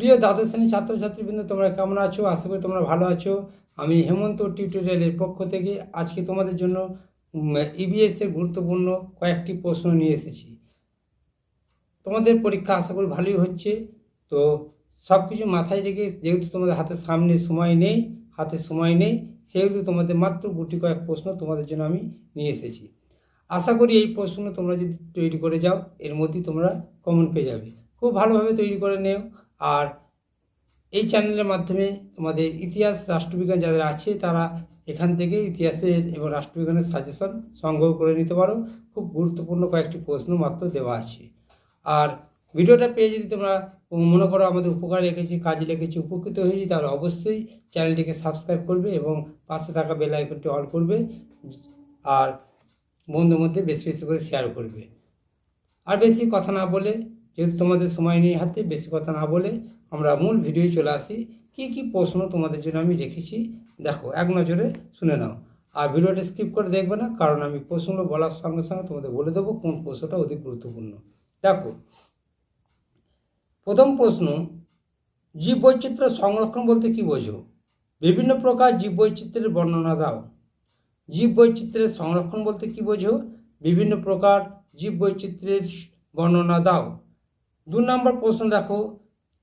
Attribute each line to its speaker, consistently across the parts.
Speaker 1: প্রিয় দ্বাদশ শ্রেণির ছাত্রছাত্রীবৃন্দ, তোমরা কেমন আছো? আশা করি তোমরা ভালো আছো। আমি হেমন্ত টিউটোরিয়ালের পক্ষ থেকে আজকে তোমাদের জন্য ইবিএসের গুরুত্বপূর্ণ কয়েকটি প্রশ্ন নিয়ে এসেছি। তোমাদের পরীক্ষা আশা করি ভালোই হচ্ছে। তো সব কিছু মাথায় রেখে, যেহেতু তোমাদের হাতে সামনে সময় নেই, হাতে সময় নেই, সেহেতু তোমাদের মাত্র গুটি কয়েক প্রশ্ন তোমাদের জন্য আমি নিয়ে এসেছি। আশা করি এই প্রশ্ন তোমরা যদি তৈরি করে যাও, এর মধ্যেই তোমরা কমন পেয়ে যাবে। খুব ভালোভাবে তৈরি করে নেও। আর এই চ্যানেলের মাধ্যমে তোমাদের ইতিহাস, রাষ্ট্রবিজ্ঞান যাদের আছে, তারা এখান থেকে ইতিহাসের এবং রাষ্ট্রবিজ্ঞানের সাজেশন সংগ্রহ করে নিতে পারো। খুব গুরুত্বপূর্ণ কয়েকটি প্রশ্ন মাত্র দেওয়া আছে। আর ভিডিওটা পেয়ে যদি তোমরা মনে করো আমাদের উপকার রেখেছি কাজে লেগেছি, উপকৃত হয়েছি, তাহলে অবশ্যই চ্যানেলটিকে সাবস্ক্রাইব করবে এবং পাশে থাকা বেল আইকনটি অল করবে আর বন্ধুর মধ্যে বেশি বেশি করে শেয়ার করবে। আর বেশি কথা না বলে যেহেতু তোমাদের সময় নেই হাতে, বেশি কথা না বলে আমরা মূল ভিডিও চলে আসি। কি কি প্রশ্ন তোমাদের জন্য আমি রেখেছি, দেখো, এক নজরে শুনে নাও। আর ভিডিওটা স্কিপ করে দেখবে না, কারণ আমি প্রশ্নগুলো বলার সঙ্গে সঙ্গে তোমাদের বলে দেবো কোন প্রশ্নটা অধিক গুরুত্বপূর্ণ। দেখো, প্রথম প্রশ্ন জীব জীববৈচিত্র্য সংরক্ষণ বলতে কি বোঝো? বিভিন্ন প্রকার জীব জীববৈচিত্র্যের বর্ণনা দাও। জীব জীববৈচিত্র্যের সংরক্ষণ বলতে কি বোঝো? বিভিন্ন প্রকার জীব জীববৈচিত্র্যের বর্ণনা দাও। দু নম্বর প্রশ্ন দেখো,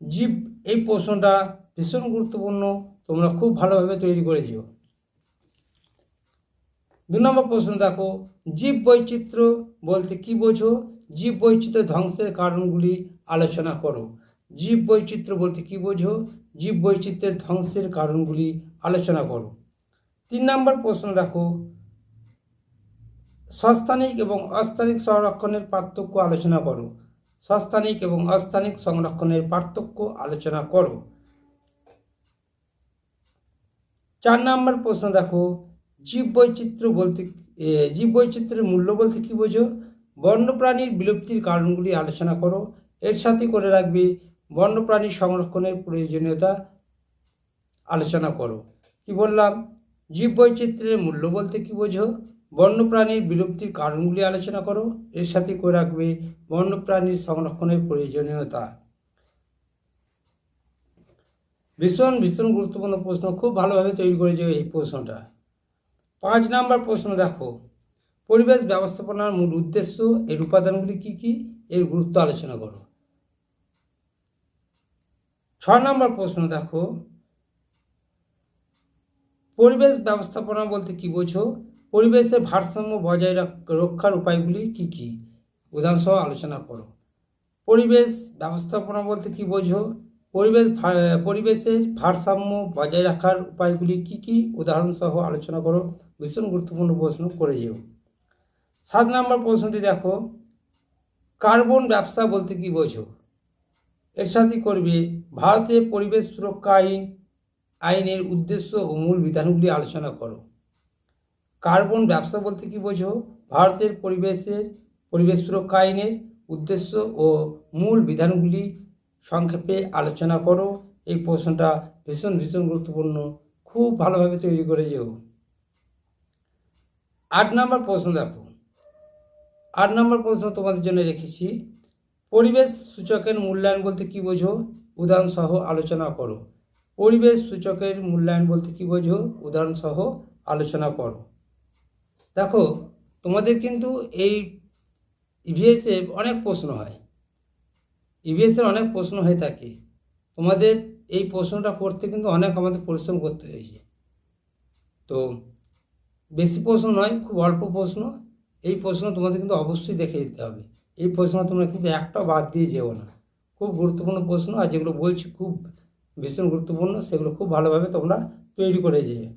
Speaker 1: জীব এই প্রশ্নটা ভীষণ গুরুত্বপূর্ণ, তোমরা খুব ভালোভাবে তৈরি করেছ। দু নম্বর প্রশ্ন দেখো, জীব বৈচিত্র্য বলতে কি বোঝো? জীব বৈচিত্র্য ধ্বংসের কারণগুলি আলোচনা করো। জীব বৈচিত্র্য বলতে কি বোঝো? জীব বৈচিত্র্যের ধ্বংসের কারণগুলি আলোচনা করো। তিন নম্বর প্রশ্ন দেখো সস্থানিক এবং অস্থানিক সংরক্ষণের পার্থক্য আলোচনা করো। সস্থানিক এবং অস্থানিক সংরক্ষণের পার্থক্য আলোচনা করো। চার নম্বর প্রশ্ন দেখো, জীববৈচিত্র্য বলতে জীববৈচিত্র্যের মূল্য বলতে কি বোঝো? বন্যপ্রাণীর বিলুপ্তির কারণগুলি আলোচনা করো। এর সাথে করে রাখবে বন্যপ্রাণী সংরক্ষণের প্রয়োজনীয়তা আলোচনা করো। কি বললাম? জীববৈচিত্র্যের মূল্য বলতে কি বোঝো? বন্যপ্রাণীর বিলুপ্তির কারণগুলি আলোচনা করো। এর সাথে করে রাখবে বন্যপ্রাণীর সংরক্ষণের প্রয়োজনীয়তা। ভীষণ ভীষণ গুরুত্বপূর্ণ প্রশ্ন। খুব ভালোভাবে তৈরি করেছে এই প্রশ্নটা। পাঁচ নাম্বার প্রশ্ন দেখো। পরিবেশ ব্যবস্থাপনার মূল উদ্দেশ্য, এর উপাদানগুলি কি কি? এর গুরুত্ব আলোচনা করো। ছ নম্বর প্রশ্ন দেখো। পরিবেশ ব্যবস্থাপনা বলতে কি বোঝো? পরিবেশের ভারসাম্য বজায় রক্ষার উপায়গুলি কি কি? উদাহরণসহ আলোচনা করো। পরিবেশ ব্যবস্থাপনা বলতে কি বোঝো? পরিবেশ পরিবেশের ভারসাম্য বজায় রাখার উপায়গুলি কি কি? উদাহরণসহ আলোচনা করো। ভীষণ গুরুত্বপূর্ণ প্রশ্ন করে যেও। সাত নম্বর প্রশ্নটি দেখো। কার্বন ব্যবসা বলতে কি বোঝো? এর সাথে করবে। ভারতের পরিবেশ সুরক্ষা আইন, আইনের উদ্দেশ্য ও মূল বিধানগুলি আলোচনা করো। কার্বন ব্যবসা বলতে কি বোঝো? ভারতের পরিবেশের, পরিবেশ সুরক্ষা আইনের উদ্দেশ্য ও মূল বিধানগুলি সংক্ষেপে আলোচনা করো। এই প্রশ্নটা ভীষণ ভীষণ গুরুত্বপূর্ণ। খুব ভালোভাবে তৈরি করে যেও আট নম্বর প্রশ্ন দেখো। আট নম্বর প্রশ্ন তোমাদের জন্য রেখেছি। পরিবেশ সূচকের মূল্যায়ন বলতে কি বোঝো? উদাহরণ সহ আলোচনা করো। পরিবেশ সূচকের মূল্যায়ন বলতে কি বোঝো? উদাহরণ সহ আলোচনা করো। দেখো, তোমাদের কিন্তু এই ইভিএসে অনেক প্রশ্ন হয়। ইভিএসের অনেক প্রশ্ন হয়ে থাকে। তোমাদের এই প্রশ্নটা পড়তে কিন্তু অনেক আমাদের পরিশ্রম করতে হয়েছে। তো বেশি প্রশ্ন নয়, খুব অল্প প্রশ্ন। এই প্রশ্ন তোমাদের কিন্তু অবশ্যই দেখে দিতে হবে। এই প্রশ্ন তোমরা কিন্তু একটা বাদ দিয়ে যেও না। খুব গুরুত্বপূর্ণ প্রশ্ন, আর যেগুলো বলছি খুব ভীষণ গুরুত্বপূর্ণ, সেগুলো খুব ভালোভাবে তোমরা তৈরি করে যেয়ে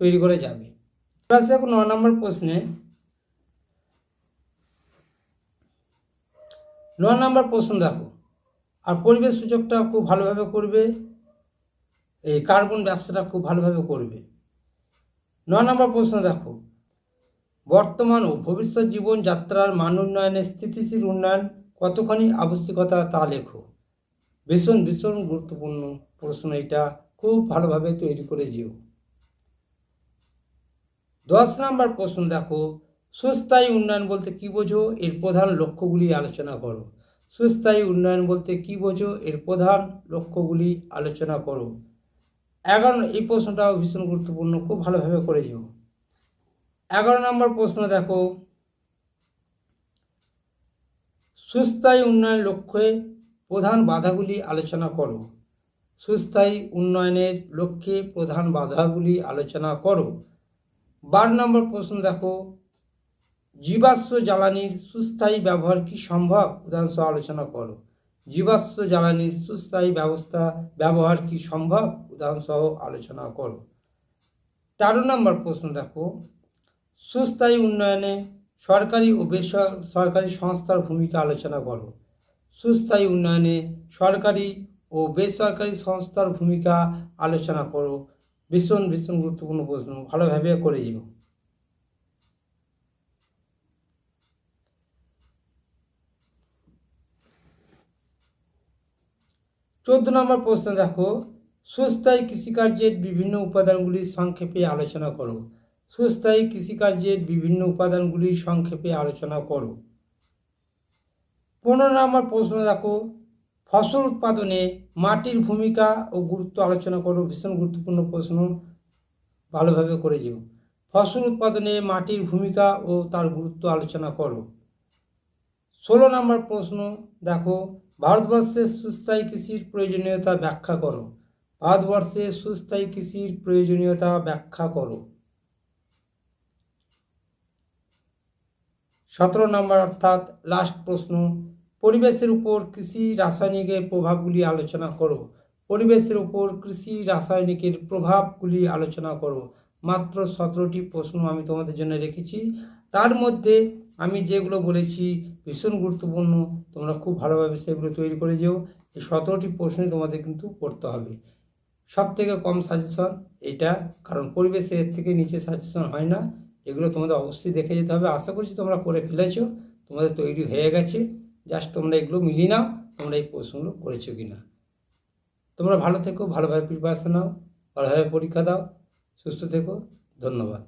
Speaker 1: তৈরি করে যাবে। আসি এখন ন নম্বর প্রশ্নে, ন নম্বর প্রশ্ন দেখো। আর পরিবেশ সূচকটা খুব ভালোভাবে করবে এই কার্বন ব্যবসাটা খুব ভালোভাবে করবে। ন নম্বর প্রশ্ন দেখো। বর্তমান ও ভবিষ্যৎ জীবন যাত্রার মান উন্নয়নের স্থিতিশীল উন্নয়ন কতখানি আবশ্যিকতা তা লেখো। ভীষণ ভীষণ গুরুত্বপূর্ণ প্রশ্ন এটা। খুব ভালোভাবে তৈরি করে যেও। দশ নম্বর প্রশ্ন দেখো, সুস্থায়ী উন্নয়ন বলতে কি বোঝো? এর প্রধান লক্ষ্যগুলি আলোচনা করো। সুস্থায়ী উন্নয়ন বলতে কি বোঝো? এর প্রধান লক্ষ্যগুলি আলোচনা করো। এগারো, এই প্রশ্নটাও ভীষণ গুরুত্বপূর্ণ, খুব ভালোভাবে করে যেও। এগারো নম্বর প্রশ্ন দেখো, সুস্থায়ী উন্নয়ন লক্ষ্যে প্রধান বাধাগুলি আলোচনা করো। সুস্থায়ী উন্নয়নের লক্ষ্যে প্রধান বাধাগুলি আলোচনা করো। বার নম্বর প্রশ্ন দেখো, জীবাশ্ম জ্বালানির সুস্থায়ী ব্যবহার কি সম্ভব? উদাহরণসহ আলোচনা করো। জীবাশ্ম জ্বালানির সুস্থায়ী ব্যবস্থা, ব্যবহার কি সম্ভব? উদাহরণসহ আলোচনা করো। তেরো নম্বর প্রশ্ন দেখো, সুস্থায়ী উন্নয়নে সরকারি ও বেসরকারি সংস্থার ভূমিকা আলোচনা করো। সুস্থায়ী উন্নয়নে সরকারি ও বেসরকারি সংস্থার ভূমিকা আলোচনা করো। ভীষণ ভীষণ গুরুত্বপূর্ণ প্রশ্ন। ভালোভাবে করে যেও চোদ্দ নম্বর প্রশ্ন দেখো। সুস্থায়ী কৃষিকার্যের বিভিন্ন উপাদানগুলি সংক্ষেপে আলোচনা করো। সুস্থায়ী কৃষিকার্যের বিভিন্ন উপাদানগুলি সংক্ষেপে আলোচনা করো। পনেরো নম্বর প্রশ্ন দেখো। ফসল উৎপাদনে মাটির ভূমিকা ও গুরুত্ব আলোচনা করো। ভীষণ গুরুত্বপূর্ণ প্রশ্ন। ভালোভাবে করে যেও। ফসল উৎপাদনে মাটির ভূমিকা ও তার গুরুত্ব আলোচনা করো। ষোলো নম্বর প্রশ্ন। দেখো ভারতবর্ষের সুস্থায়ী কৃষির প্রয়োজনীয়তা ব্যাখ্যা করো। ভারতবর্ষের সুস্থায়ী কৃষির প্রয়োজনীয়তা ব্যাখ্যা করো। সতেরো নম্বর অর্থাৎ লাস্ট প্রশ্ন। পরিবেশের উপর কৃষি রাসায়নিকের প্রভাবগুলি আলোচনা করো। পরিবেশের উপর কৃষি রাসায়নিকের প্রভাবগুলি আলোচনা করো। মাত্র সতেরোটি প্রশ্ন আমি তোমাদের জন্য রেখেছি। তার মধ্যে আমি যেগুলো বলেছি ভীষণ গুরুত্বপূর্ণ, তোমরা খুব ভালোভাবে সেগুলো তৈরি করে যেও। এই সতেরোটি প্রশ্নই তোমাদের কিন্তু পড়তে হবে। সব থেকে কম সাজেশন এটা কারণ পরিবেশের থেকে নিচে সাজেশন হয় না। এগুলো তোমাদের অবশ্যই দেখে যেতে হবে। আশা করছি তোমরা করে ফেলেছো। তোমাদের তৈরি হয়ে গেছে। জাস্ট তোমরা এগুলো মিলিয়ে নাও, তোমরা এই প্রশ্নগুলো করেছ কি না তোমরা ভালো থেকো, ভালোভাবে প্রিপারেশন নাও, ভালোভাবে পরীক্ষা দাও, সুস্থ থেকো, ধন্যবাদ।